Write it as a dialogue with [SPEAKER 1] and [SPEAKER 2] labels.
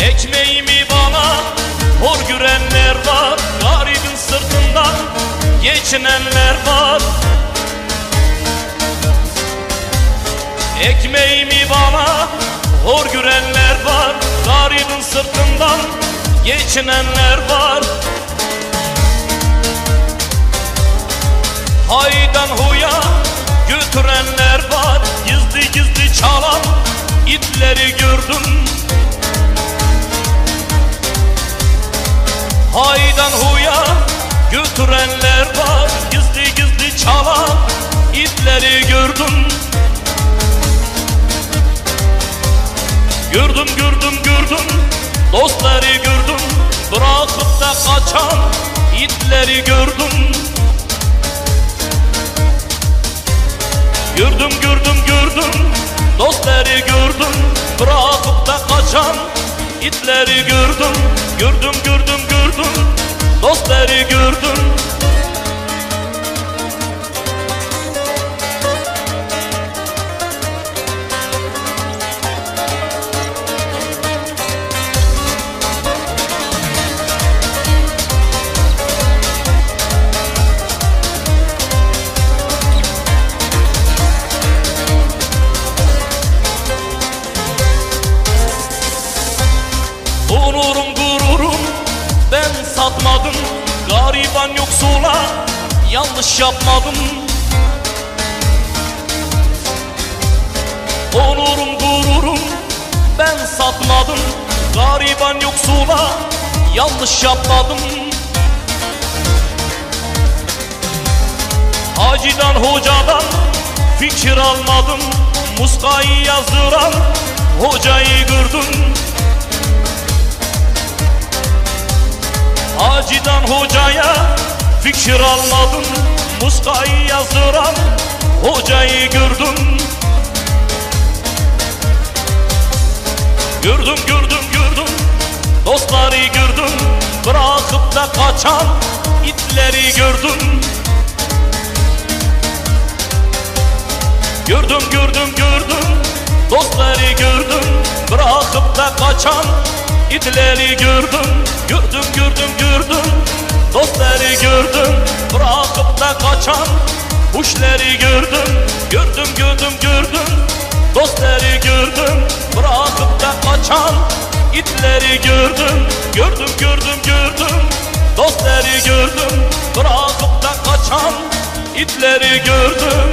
[SPEAKER 1] Ekmeğimi bana hor görenler var Garibin sırtından geçinenler var. Ekmeğimi bana hor görenler var Garibin sırtından geçinenler var. Götürenler var Gizli gizli çalan itleri gördüm. Gördüm gördüm gördüm dostları gördüm. Bırakıp da kaçan itleri gördüm. Gördüm gördüm gördüm dostları gördüm. Bırakıp da kaçan itleri Gördüm. Gördüm gördüm dostları gördüm satmadım Gariban yoksula yanlış yapmadım. Onurum gururum ben satmadım. Gariban yoksula yanlış yapmadım. Hacıdan hocadan fikir almadım. Muskayı yazdıran hocayı gördüm fikir almadım Muskayı yazdıran hocayı gördüm. Gördüm gördüm gördüm dostları gördüm. Bırakıp da kaçan itleri gördüm. Gördüm gördüm gördüm dostları gördüm. Bırakıp da kaçan itleri gördüm Gördüm gördüm gördüm. Dostları gördüm Bırakıp da kaçan. Kuşları gördüm Gördüm gördüm gördüm. Dostları gördüm Bırakıp da kaçan. İtleri gördüm Gördüm gördüm gördüm. Dostları gördüm Bırakıp da kaçan. İtleri gördüm